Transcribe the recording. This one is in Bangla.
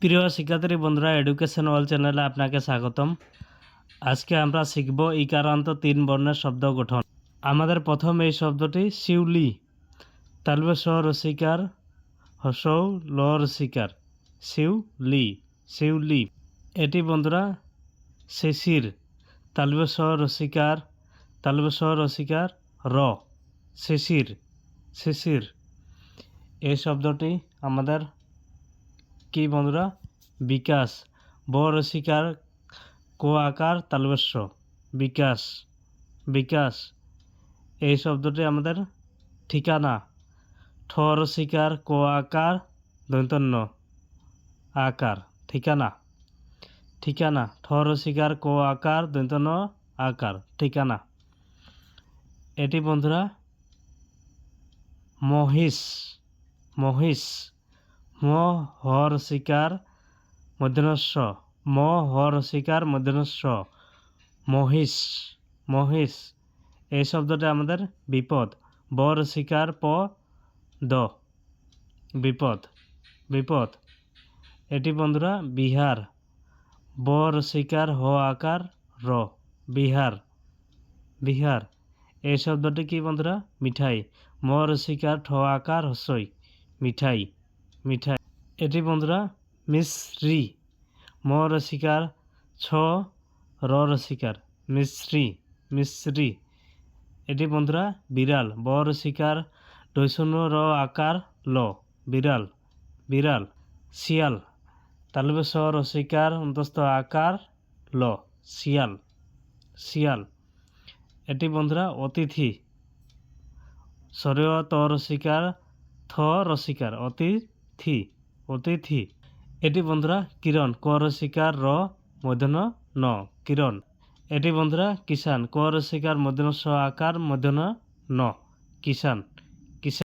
প্রিয় শিক্ষার্থী বন্ধুরা এডুকেশন ওয়াল চ্যানেলে আপনাকে স্বাগতম। আজকে আমরা শিখব ইকারান্ত তিন বর্ণের শব্দ গঠন। আমাদের প্রথম এই শব্দটি শিউলি, তালবে স রসিকার, হসৌ ল রসিকার, শিউলি শিউলি। এটি বন্ধুরা, শিশির, তালবে স রসিকার, তালবে স রসিকার, র, শিশির শিশির। এই শব্দটি আমাদের কি বন্ধুরা? বিকাশ। ব রসিকার কো আকার তালবেশ্য। বিকাশ। বিকাশ। এই শব্দটি আমাদের ঠিকানা। ঠ রসিকার কো আকার দন্তন্য আকার। ঠিকানা। ঠিকানা। ঠ রসিকার কো আকার দন্তন্য আকার। ঠিকানা। এটি বন্ধুরা মহিষ। মহিষ। ম হর শিকার মধ্যনস্ব ম হর শিকার মধ্যনস্ব মহিষ মহিষ। এই শব্দটা আমাদের বিপদ। বর শিকার প, দ। বিপদ বিপদ। এটি বন্ধুরা বিহার। বর শিকার হ আকার র, বিহার বিহার। এই শব্দটি কি বন্ধুরা? মিঠাই। মর শিকার ঠ আকার হসই মিঠাই। মিঠাই। এটি বন্ধুরা মিশ্রি ম রসিকার ছ র রসিকার মিশ্রি মিশ্রি এটি বন্ধুরা, বিড়াল, ব রসিকার ডৈশূন্য র আকার ল, বিড়াল বিড়াল শিয়াল তালবে স রসিকার অন্তস্থ আকার ল শিয়াল শিয়াল এটি বন্ধুরা, অতিথি সরেয় ত রসিকার থ রসিকার অতিথি অতিথি এটি বন্ধুরা কিরণ ক রসিকার র মধ্যন ন কিরণ এটি বন্ধুরা কিষান ক রসিকার মধ্যন স আকার মধ্যন ন কিষান